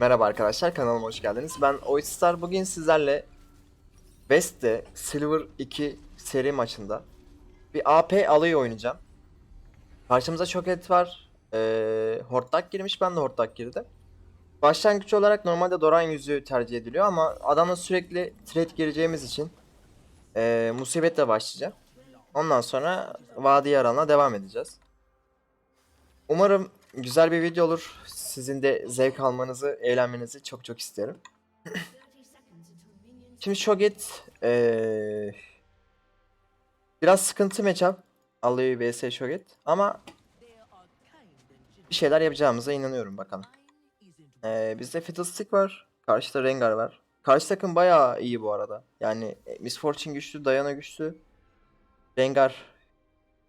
Merhaba arkadaşlar kanalıma hoş geldiniz. Ben Oyster bugün sizlerle West'te Silver 2 seri maçında bir AP alayı oynayacağım. Karşımıza çok et var. Ee, hortlak girmiş ben de hortlak girdim. Başlangıç olarak normalde Doran yüzüğü tercih ediliyor ama adamla sürekli trade gireceğimiz için ee, musibetle başlayacağım. Ondan sonra Vadi Yaran'la devam edeceğiz. Umarım güzel bir video olur. Sizin de zevk almanızı, eğlenmenizi çok çok isterim. Şimdi Shoget eee biraz sıkıntı matchup. Alıyor vs Shoget ama bir şeyler yapacağımıza inanıyorum bakalım. Eee bizde Fiddlestick var. Karşıda Rengar var. Karşı takım bayağı iyi bu arada. Yani e, Miss Fortune güçlü, Diana güçlü. Rengar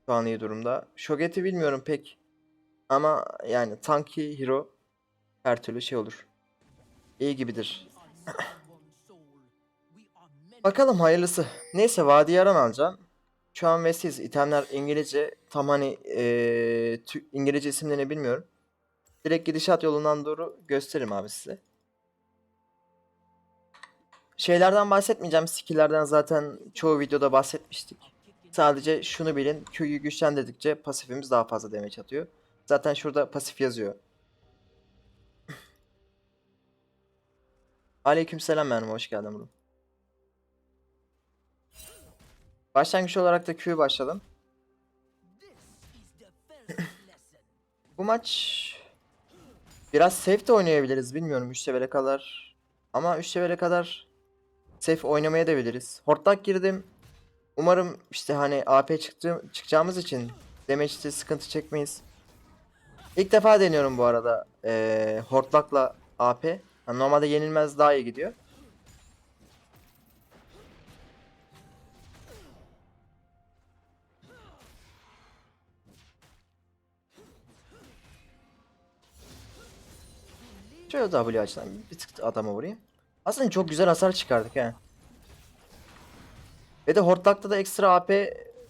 şu an iyi durumda. Shoget'i bilmiyorum pek. Ama yani tanky hero her türlü şey olur. İyi gibidir. Bakalım hayırlısı. Neyse Vadi Yaran alacağım. Şu an Vesiz. itemler İngilizce. Tam hani Tü- İngilizce isimlerini bilmiyorum. Direkt gidişat yolundan doğru gösteririm abi size. Şeylerden bahsetmeyeceğim. Skill'lerden zaten çoğu videoda bahsetmiştik. Sadece şunu bilin. Q'yu güçlendirdikçe pasifimiz daha fazla damage atıyor. Zaten şurada pasif yazıyor. Aleykümselam mermi hoş geldin bro. Başlangıç olarak da Q'yu başladım. Bu maç biraz safe de oynayabiliriz bilmiyorum 3 levele kadar. Ama 3 levele kadar safe oynamaya da biliriz. Hortlak girdim. Umarım işte hani AP çıktı, çıkacağımız için damage'de sıkıntı çekmeyiz. İlk defa deniyorum bu arada eee Hortlak'la AP. Yani normalde yenilmez daha iyi gidiyor. Şöyle W açıdan bir tık adama vurayım. Aslında çok güzel hasar çıkardık he. Ve de Hortlak'ta da ekstra AP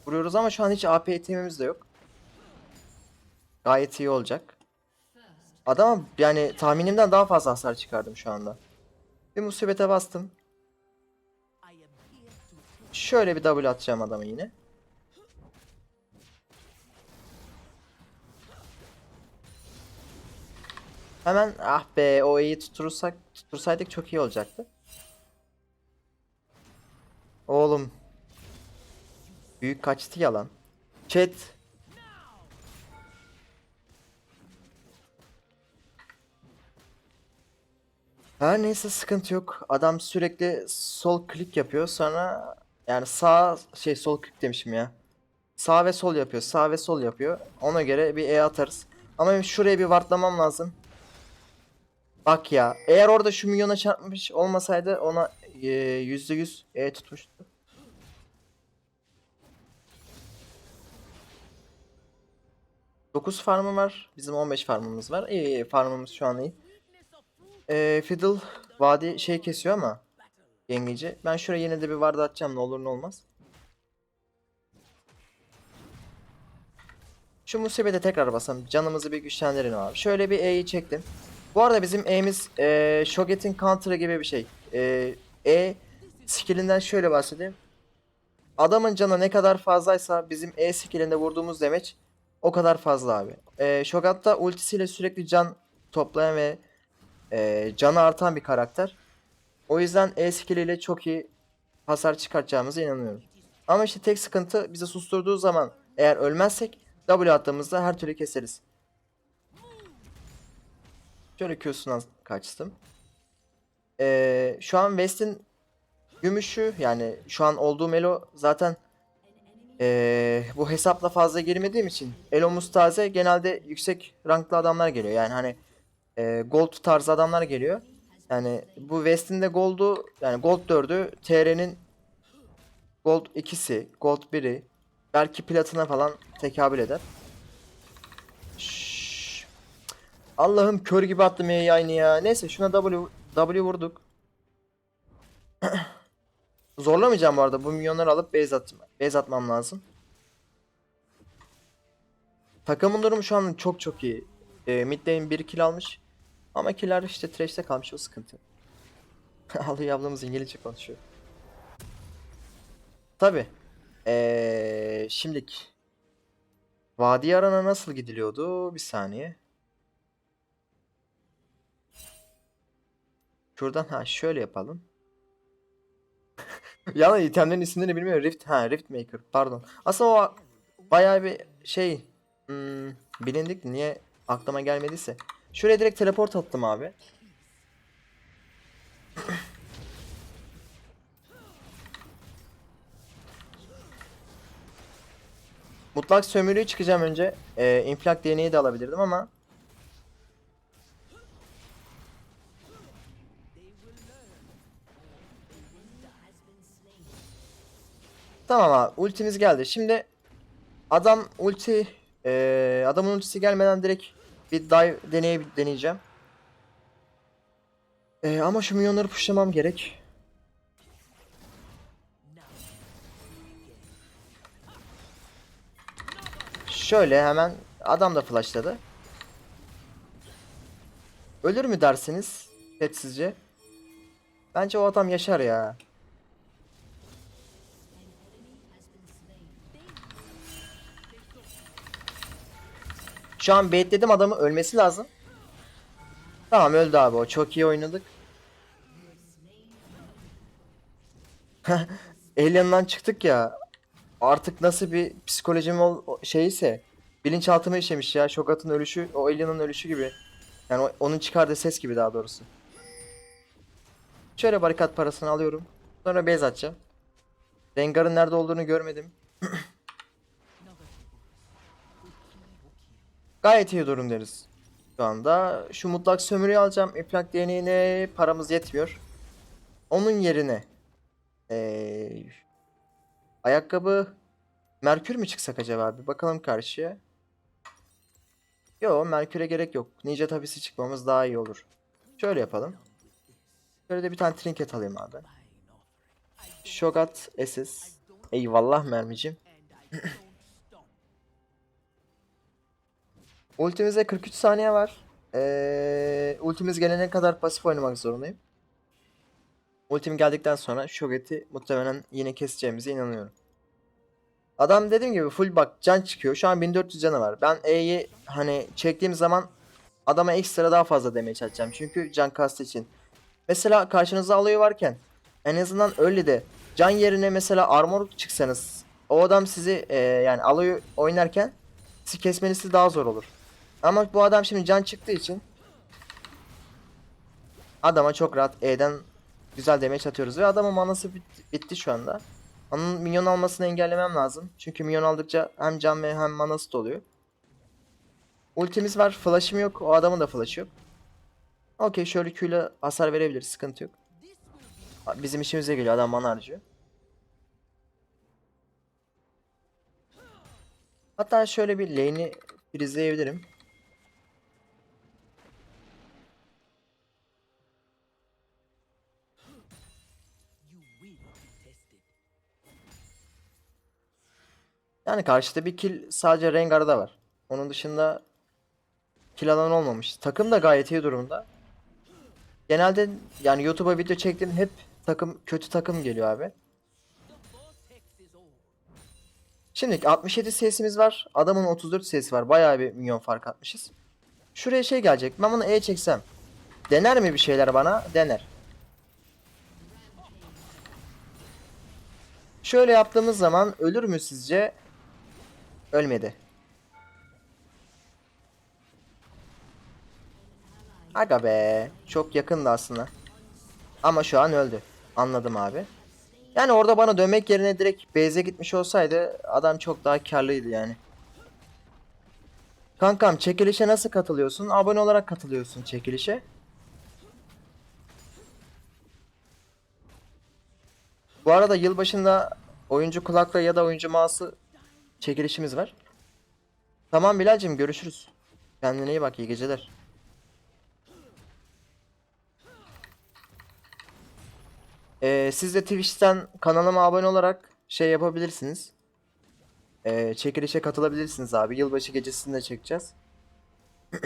vuruyoruz ama şu an hiç AP itemimiz de yok. Gayet iyi olacak. Adama yani tahminimden daha fazla hasar çıkardım şu anda. Bir musibete bastım. Şöyle bir W atacağım adama yine. Hemen ah be o E'yi tutturursak tuttursaydık çok iyi olacaktı. Oğlum. Büyük kaçtı yalan. Chat. Her neyse sıkıntı yok. Adam sürekli sol klik yapıyor. Sonra yani sağ şey sol klik demişim ya. Sağ ve sol yapıyor. Sağ ve sol yapıyor. Ona göre bir E atarız. Ama benim şuraya bir wartlamam lazım. Bak ya. Eğer orada şu milyona çarpmış olmasaydı ona e, yüzde yüz E tutmuştu. Dokuz farmı var. Bizim 15 farmımız var. İyi farmımız şu an iyi. Ee, Fiddle vadi şey kesiyor ama yengeci. Ben şuraya yine de bir vardı atacağım ne olur ne olmaz. Şu musibete tekrar basalım. Canımızı bir güçlendirelim abi. Şöyle bir E'yi çektim. Bu arada bizim E'miz e, Shoget'in counter'ı gibi bir şey. E, e skillinden şöyle bahsedeyim. Adamın canı ne kadar fazlaysa bizim E skillinde vurduğumuz demeç o kadar fazla abi. E, Shogat'ta ultisiyle sürekli can toplayan ve e, canı artan bir karakter. O yüzden E skill ile çok iyi hasar çıkartacağımıza inanıyorum. Ama işte tek sıkıntı bizi susturduğu zaman eğer ölmezsek W attığımızda her türlü keseriz. Şöyle Q'sundan kaçtım. Ee, şu an West'in gümüşü yani şu an olduğum elo zaten ee, bu hesapla fazla girmediğim için elo mustaze genelde yüksek ranklı adamlar geliyor. Yani hani ee, gold tarzı adamlar geliyor. Yani bu West'in de gold'u yani gold 4'ü TR'nin gold 2'si, gold 1'i belki platına falan tekabül eder. Allah'ım kör gibi attım E'yi ya. Neyse şuna W W vurduk. Zorlamayacağım bu arada. Bu milyonları alıp base, at base atmam lazım. Takımın durumu şu an çok çok iyi. E, mid lane 1 kill almış. Ama kiler işte trash'te kalmış o sıkıntı. Alıyor ablamız İngilizce konuşuyor. Tabi. Ee, şimdilik. Vadi Aran'a nasıl gidiliyordu? Bir saniye. Şuradan ha şöyle yapalım. Yani itemlerin isimlerini bilmiyorum. Rift ha Rift Maker pardon. Aslında o bayağı bir şey hmm, bilindik niye aklıma gelmediyse. Şuraya direkt teleport attım abi. Mutlak sömürüyü çıkacağım önce. Ee, inflak DNA'yı de alabilirdim ama Tamam abi ultimiz geldi. Şimdi adam ulti eee adamın ultisi gelmeden direkt bir dive deneye deneyeceğim. Eee, ama şu minyonları pushlamam gerek. Şöyle hemen adam da flashladı. Ölür mü dersiniz? Pet? Bence o adam yaşar ya. Şu an baitledim adamı ölmesi lazım. Tamam öldü abi o çok iyi oynadık. Alien'dan çıktık ya. Artık nasıl bir psikolojim ol şeyse bilinçaltıma işemiş ya. Shokat'ın ölüşü o Alien'ın ölüşü gibi. Yani onun çıkardığı ses gibi daha doğrusu. Şöyle barikat parasını alıyorum. Sonra base atacağım. Rengar'ın nerede olduğunu görmedim. Gayet iyi durum deriz. Şu anda şu mutlak sömürüyü alacağım. İplak DNA'ne paramız yetmiyor. Onun yerine ee, ayakkabı Merkür mü çıksak acaba? Bir bakalım karşıya. Yo Merkür'e gerek yok. Ninja tabisi çıkmamız daha iyi olur. Şöyle yapalım. Şöyle de bir tane trinket alayım abi. Shogat SS. Eyvallah mermicim. Ultimize 43 saniye var. Ee, ultimiz gelene kadar pasif oynamak zorundayım. Ultim geldikten sonra Shogat'i muhtemelen yine keseceğimize inanıyorum. Adam dediğim gibi full bak can çıkıyor. Şu an 1400 canı var. Ben E'yi hani çektiğim zaman adama ekstra daha fazla damage atacağım. Çünkü can kastı için. Mesela karşınızda alıyor varken en azından öyle de can yerine mesela armor çıksanız o adam sizi e, yani alıyor oynarken sizi kesmeniz daha zor olur. Ama bu adam şimdi can çıktığı için adama çok rahat E'den güzel damage atıyoruz ve adamın manası bit- bitti şu anda. Onun minyon almasını engellemem lazım. Çünkü minyon aldıkça hem can ve hem manası doluyor. Ultimiz var. Flash'ım yok. O adamın da flash'ı yok. Okey şöyle Q hasar verebilir. Sıkıntı yok. Bizim işimize geliyor. Adam mana harcıyor. Hatta şöyle bir lane'i frizleyebilirim. Yani karşıda bir kill sadece Rengar'da var. Onun dışında kill alan olmamış. Takım da gayet iyi durumda. Genelde yani YouTube'a video çektim hep takım kötü takım geliyor abi. Şimdi 67 CS'imiz var. Adamın 34 CS var. Bayağı bir milyon fark atmışız. Şuraya şey gelecek. Ben bunu E çeksem. Dener mi bir şeyler bana? Dener. Şöyle yaptığımız zaman ölür mü sizce? Ölmedi. Aga be. Çok yakındı aslında. Ama şu an öldü. Anladım abi. Yani orada bana dönmek yerine direkt base'e gitmiş olsaydı adam çok daha karlıydı yani. Kankam çekilişe nasıl katılıyorsun? Abone olarak katılıyorsun çekilişe. Bu arada yılbaşında oyuncu kulaklığı ya da oyuncu mouse'u çekilişimiz var. Tamam Bilal'cim görüşürüz. Kendine iyi bak iyi geceler. Ee, siz de Twitch'ten kanalıma abone olarak şey yapabilirsiniz. Ee, çekilişe katılabilirsiniz abi. Yılbaşı gecesinde çekeceğiz.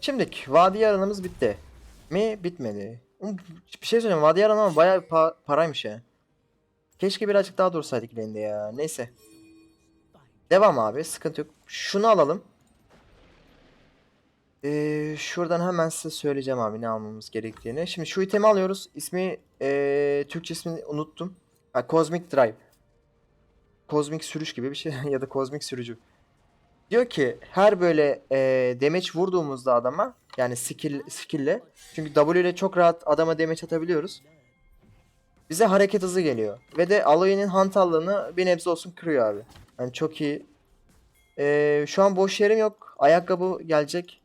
Şimdilik vadi yaranımız bitti. Mi? Bitmedi. Bir şey söyleyeyim vadi yaran ama bayağı pa- paraymış ya. Keşke birazcık daha dursaydık lane'de ya. Neyse. Devam abi. Sıkıntı yok. Şunu alalım. Ee, şuradan hemen size söyleyeceğim abi ne almamız gerektiğini. Şimdi şu itemi alıyoruz. İsmi ee, Türkçe ismini unuttum. Ha, Cosmic Drive. Kozmik sürüş gibi bir şey ya da kozmik sürücü. Diyor ki her böyle ee, damage vurduğumuzda adama yani skill skill'le çünkü W ile çok rahat adama damage atabiliyoruz. Bize hareket hızı geliyor. Ve de Aloy'nin hantallığını bir nebze olsun kırıyor abi. Yani çok iyi. Ee, şu an boş yerim yok. Ayakkabı gelecek.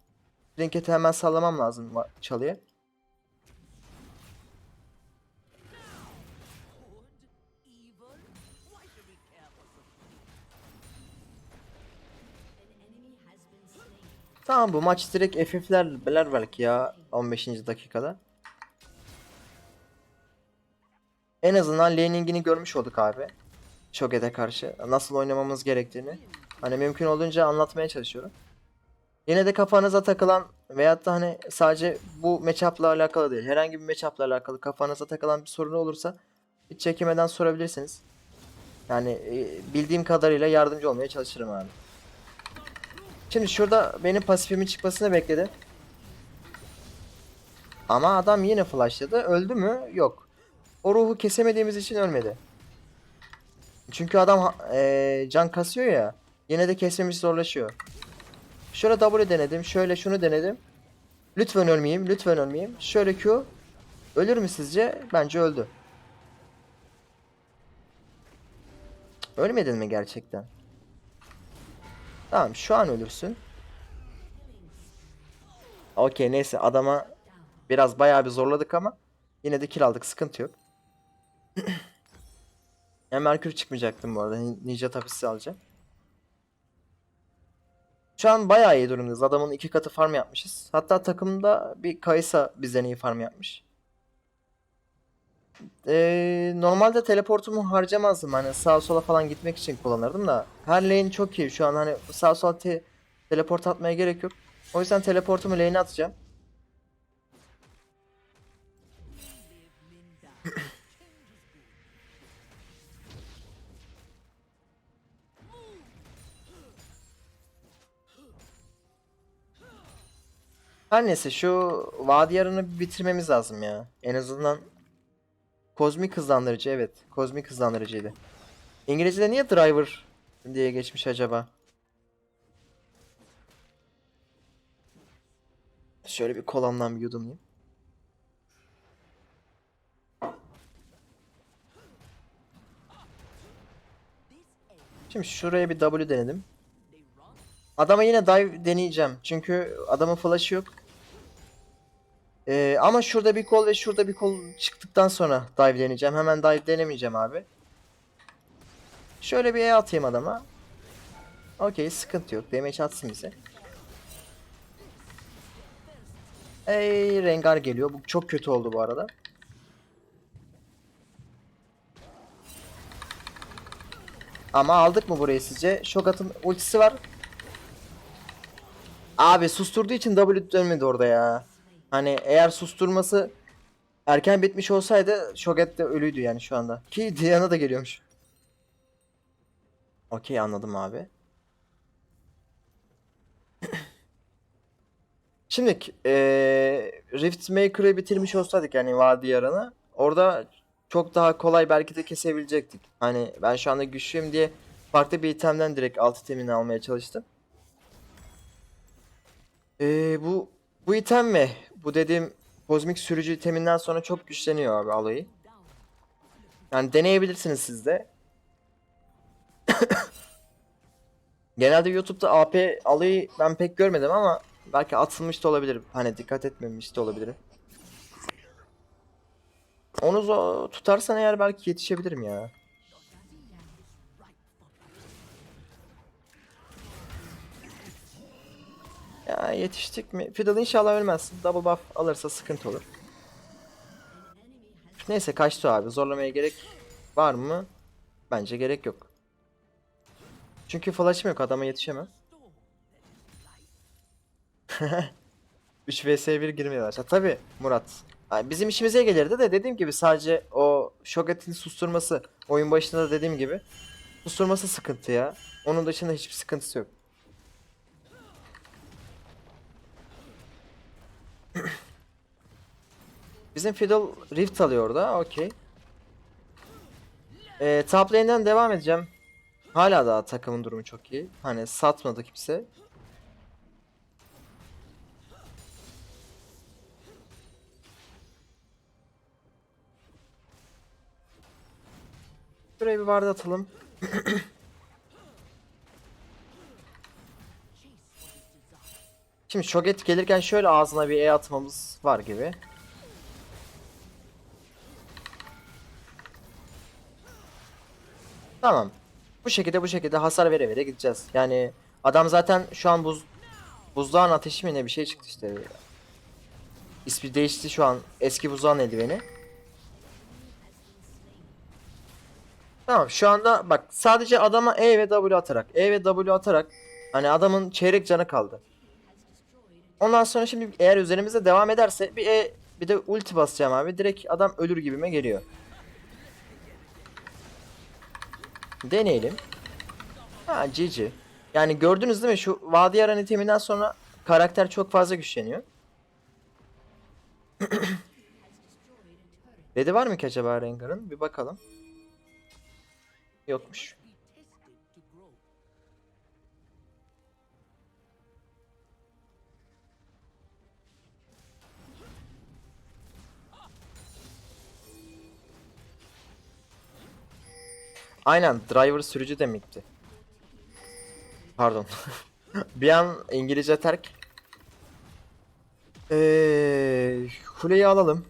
Trinket'i hemen sallamam lazım çalıya. Tamam bu maç direkt FF'ler beler belki ya 15. dakikada. En azından laning'ini görmüş olduk abi. Shoget'e karşı. Nasıl oynamamız gerektiğini. Hani mümkün olduğunca anlatmaya çalışıyorum. Yine de kafanıza takılan veyahut da hani sadece bu matchup'la alakalı değil. Herhangi bir matchup'la alakalı kafanıza takılan bir sorun olursa hiç çekinmeden sorabilirsiniz. Yani e, bildiğim kadarıyla yardımcı olmaya çalışırım abi. Şimdi şurada benim pasifimin çıkmasını bekledi. Ama adam yine flashladı. Öldü mü? Yok. O ruhu kesemediğimiz için ölmedi. Çünkü adam eee, can kasıyor ya. Yine de kesmemiz zorlaşıyor. Şöyle W denedim. Şöyle şunu denedim. Lütfen ölmeyeyim. Lütfen ölmeyeyim. Şöyle Q. Ölür mü sizce? Bence öldü. Ölmedin mi gerçekten? Tamam şu an ölürsün. Okey neyse adama biraz bayağı bir zorladık ama yine de kill aldık sıkıntı yok. Ya Merkür çıkmayacaktım bu arada. Ni- Ninja tapisi alacağım. Şu an bayağı iyi durumdayız. Adamın iki katı farm yapmışız. Hatta takımda bir Kaysa bizden iyi farm yapmış. Ee, normalde teleportumu harcamazdım hani sağa sola falan gitmek için kullanırdım da her lane çok iyi şu an hani sağa sola te- teleport atmaya gerek yok. O yüzden teleportumu lane'e atacağım. Her neyse şu vadi yarını bitirmemiz lazım ya. En azından kozmik hızlandırıcı evet. Kozmik hızlandırıcıydı. İngilizce'de niye driver diye geçmiş acaba? Şöyle bir kolamdan bir yudumlayayım. Şimdi şuraya bir W denedim. Adama yine dive deneyeceğim. Çünkü adamın flash'ı yok. Ee, ama şurada bir kol ve şurada bir kol çıktıktan sonra dive deneyeceğim. Hemen dive denemeyeceğim abi. Şöyle bir E atayım adama. Okey sıkıntı yok. Damage atsın bize. Ey Rengar geliyor. Bu çok kötü oldu bu arada. Ama aldık mı burayı sizce? Shogat'ın ultisi var. Abi susturduğu için W dönmedi orada ya. Hani eğer susturması erken bitmiş olsaydı Shogat de ölüydü yani şu anda. Ki Diana da geliyormuş. Okey anladım abi. Şimdi eee Rift Maker'ı bitirmiş olsaydık yani Vadi Yaran'ı orada çok daha kolay belki de kesebilecektik. Hani ben şu anda güçlüyüm diye farklı bir itemden direkt alt itemini almaya çalıştım. Eee bu bu item mi? Bu dediğim kozmik sürücü iteminden sonra çok güçleniyor abi alayı. Yani deneyebilirsiniz siz de. Genelde YouTube'da AP alayı ben pek görmedim ama belki atılmış da olabilir. Hani dikkat etmemiş de olabilirim. Onu tutarsan eğer belki yetişebilirim ya. Ya yetiştik mi? Fiddle inşallah ölmez. Double buff alırsa sıkıntı olur. Neyse kaçtı abi. Zorlamaya gerek var mı? Bence gerek yok. Çünkü flash'ım yok. Adama yetişemem. 3 vs 1 girmeye başladı. Tabi Murat. Yani bizim işimize gelirdi de dediğim gibi sadece o Shogat'in susturması oyun başında da dediğim gibi susturması sıkıntı ya. Onun dışında hiçbir sıkıntısı yok. Bizim Fiddle Rift alıyor orada. Okey. Ee, top lane'den devam edeceğim. Hala daha takımın durumu çok iyi. Hani satmadı kimse. Şuraya bir vardı atalım. Şimdi Shoget gelirken şöyle ağzına bir E atmamız var gibi. Tamam. Bu şekilde bu şekilde hasar vere vere gideceğiz. Yani adam zaten şu an buz buzdağın ateşi mi ne bir şey çıktı işte. İsmi değişti şu an. Eski buzdağın eldiveni. Tamam şu anda bak sadece adama E ve W atarak E ve W atarak hani adamın çeyrek canı kaldı. Ondan sonra şimdi eğer üzerimizde devam ederse bir E bir de ulti basacağım abi. Direkt adam ölür gibime geliyor. Deneyelim. Ha GG. Yani gördünüz değil mi şu Vadiyaran iteminden sonra karakter çok fazla güçleniyor. Dedi var mı ki acaba Rengar'ın? Bir bakalım. Yokmuş. Aynen driver sürücü demekti. Pardon. bir an İngilizce terk. Ee, kuleyi alalım.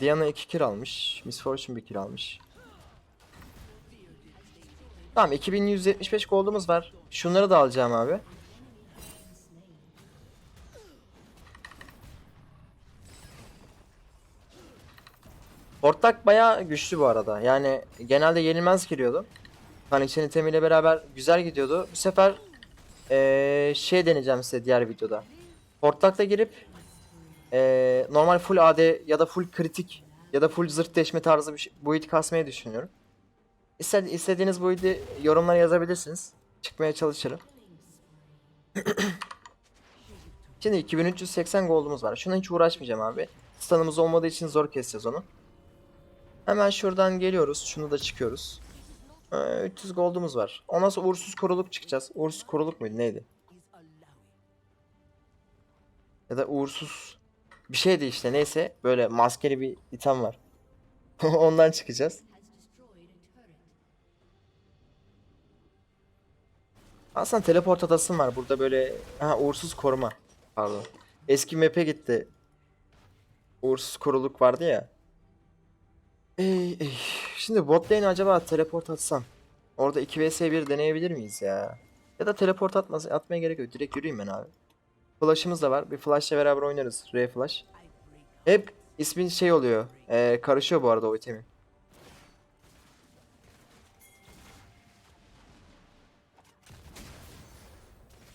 Diana 2 kill almış. Miss Fortune 1 kill almış. Tamam 2175 gold'umuz var. Şunları da alacağım abi. Ortak bayağı güçlü bu arada. Yani genelde yenilmez giriyordu. Phoenix'in itemiyle beraber güzel gidiyordu. Bu sefer eee, şey deneyeceğim size diğer videoda. Ortakta girip eee, normal full AD ya da full kritik ya da full zırt deşme tarzı bir şey, build kasmayı düşünüyorum. İste, istediğiniz build'i yorumlara yazabilirsiniz. Çıkmaya çalışırım. Şimdi 2380 gold'umuz var. Şuna hiç uğraşmayacağım abi. Stun'ımız olmadığı için zor keseceğiz onu. Hemen şuradan geliyoruz. Şunu da çıkıyoruz. Ee, 300 gold'umuz var. Ondan sonra uğursuz koruluk çıkacağız. Uğursuz koruluk muydu neydi? Ya da uğursuz bir şeydi işte neyse. Böyle maskeli bir item var. Ondan çıkacağız. Aslında teleport atasım var. Burada böyle ha uğursuz koruma. Pardon. Eski map'e gitti. Uğursuz koruluk vardı ya. Ey, ey. Şimdi bot lane acaba teleport atsam. Orada 2 vs 1 deneyebilir miyiz ya? Ya da teleport atması atmaya gerek yok. Direkt yürüyeyim ben abi. Flash'ımız da var. Bir flash'la beraber oynarız. R flash. Hep ismin şey oluyor. Ee, karışıyor bu arada o itemin.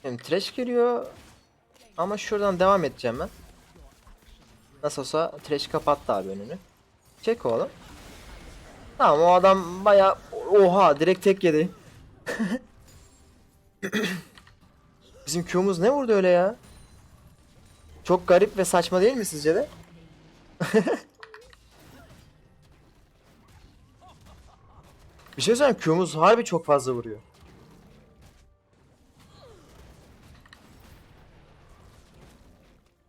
Şimdi trash geliyor. Ama şuradan devam edeceğim ben. Nasıl olsa trash kapattı abi önünü. Çek oğlum. Tamam o adam baya oha direkt tek yedi. Bizim Q'muz ne vurdu öyle ya? Çok garip ve saçma değil mi sizce de? Bir şey söyleyeyim Q'muz harbi çok fazla vuruyor.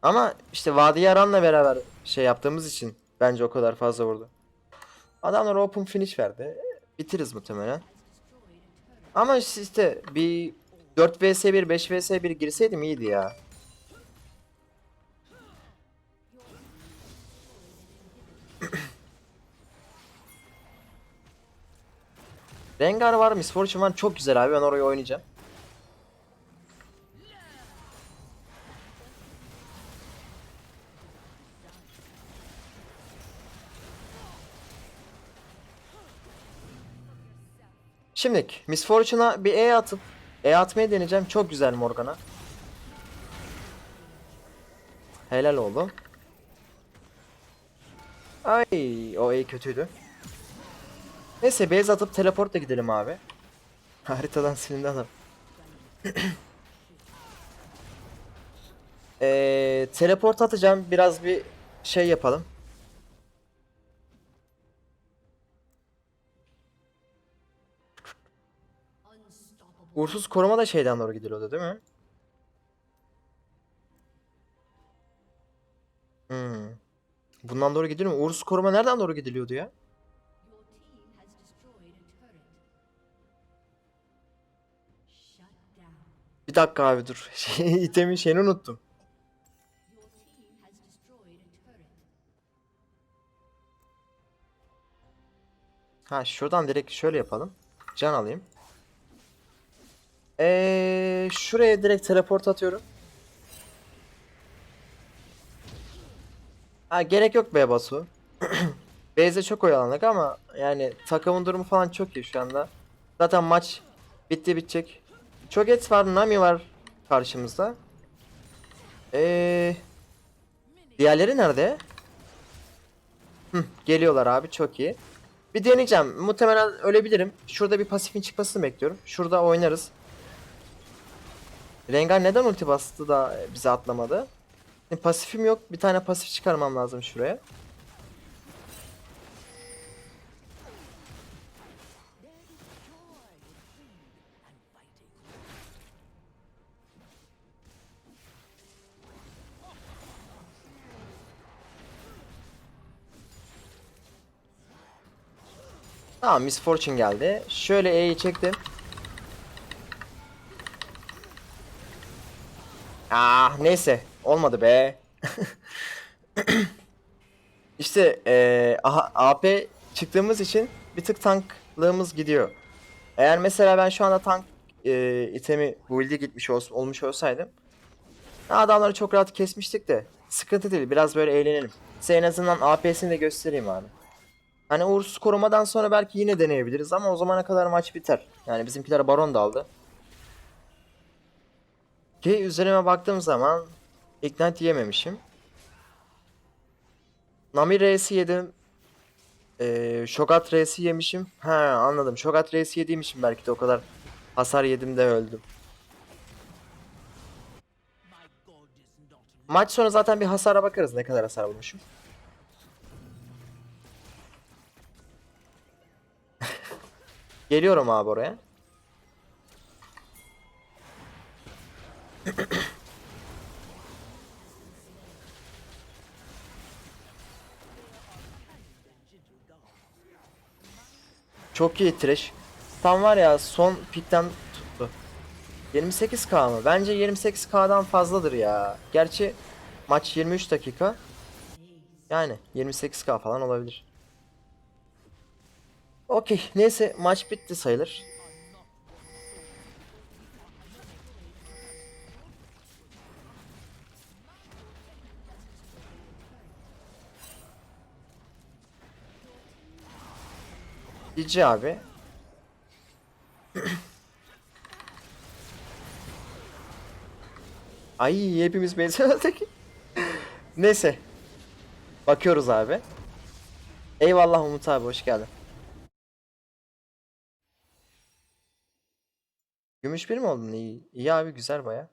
Ama işte Vadi Yaran'la beraber şey yaptığımız için bence o kadar fazla vurdu. Adamlar open finish verdi. Bitiririz muhtemelen. Ama işte bir 4 vs 1 5 vs 1 girseydim iyiydi ya. Rengar var, Miss Fortune var. Çok güzel abi. Ben orayı oynayacağım. Şimdilik Miss Fortune'a bir E atıp E atmayı deneyeceğim. Çok güzel Morgana. Helal oğlum. Ay o E kötüydü. Neyse base atıp teleportla gidelim abi. Haritadan silindi adam. Ee, teleport atacağım. Biraz bir şey yapalım. Uğursuz koruma da şeyden doğru gidiyordu değil mi? Hmm. Bundan doğru gidiyor mu? Uğursuz koruma nereden doğru gidiliyordu ya? Bir dakika abi dur. Şey, itemin şeyini unuttum. Ha şuradan direkt şöyle yapalım. Can alayım. Ee, şuraya direkt teleport atıyorum. Ha gerek yok be Batu. Base'de çok oyalandık ama yani takımın durumu falan çok iyi şu anda. Zaten maç bitti bitecek. Çok et var, Nami var karşımızda. Ee, diğerleri nerede? Hı, geliyorlar abi çok iyi. Bir deneyeceğim. Muhtemelen ölebilirim. Şurada bir pasifin çıkmasını bekliyorum. Şurada oynarız. Rengar neden ulti bastı da bize atlamadı? Şimdi pasifim yok. Bir tane pasif çıkarmam lazım şuraya. Tamam Miss Fortune geldi. Şöyle E'yi çektim. Ah neyse olmadı be. işte eee aha, AP çıktığımız için bir tık tanklığımız gidiyor. Eğer mesela ben şu anda tank eee itemi build'e gitmiş ol, olmuş olsaydım adamları çok rahat kesmiştik de sıkıntı değil biraz böyle eğlenelim. Size en azından AP'sini de göstereyim abi. Hani uğursuz korumadan sonra belki yine deneyebiliriz ama o zamana kadar maç biter. Yani bizimkiler baron da aldı. Ki üzerime baktığım zaman Ignite yememişim. Nami R'si yedim. Ee, Shogat R'si yemişim. Ha anladım. Shogat R'si yediğim için belki de o kadar hasar yedim de öldüm. Maç sonu zaten bir hasara bakarız ne kadar hasar bulmuşum. Geliyorum abi oraya. Çok iyi trash. Tam var ya son pikten tuttu. 28k mı? Bence 28k'dan fazladır ya. Gerçi maç 23 dakika. Yani 28k falan olabilir. Okey. Neyse maç bitti sayılır. GG abi. Ay hepimiz benzemedik. Neyse. Bakıyoruz abi. Eyvallah Umut abi hoş geldin. Gümüş bir mi oldun? İyi, iyi abi güzel baya.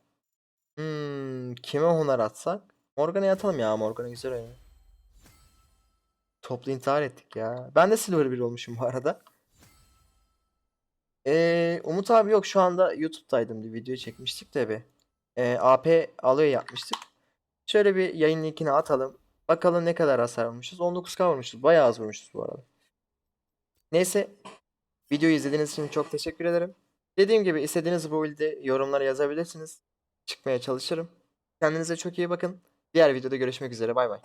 Hmm, kime honor atsak? Morgan'a atalım ya Morgan'a güzel oynuyor. Toplu intihar ettik ya. Ben de Silver 1 olmuşum bu arada. Ee, Umut abi yok şu anda YouTube'daydım bir video çekmiştik de bir. Ee, AP alıyor yapmıştık. Şöyle bir yayın linkini atalım. Bakalım ne kadar hasar almışız. 19k vurmuşuz. Bayağı az vurmuşuz bu arada. Neyse. Videoyu izlediğiniz için çok teşekkür ederim. Dediğim gibi istediğiniz bu build'i yorumlara yazabilirsiniz. Çıkmaya çalışırım. Kendinize çok iyi bakın. Diğer videoda görüşmek üzere. Bay bay.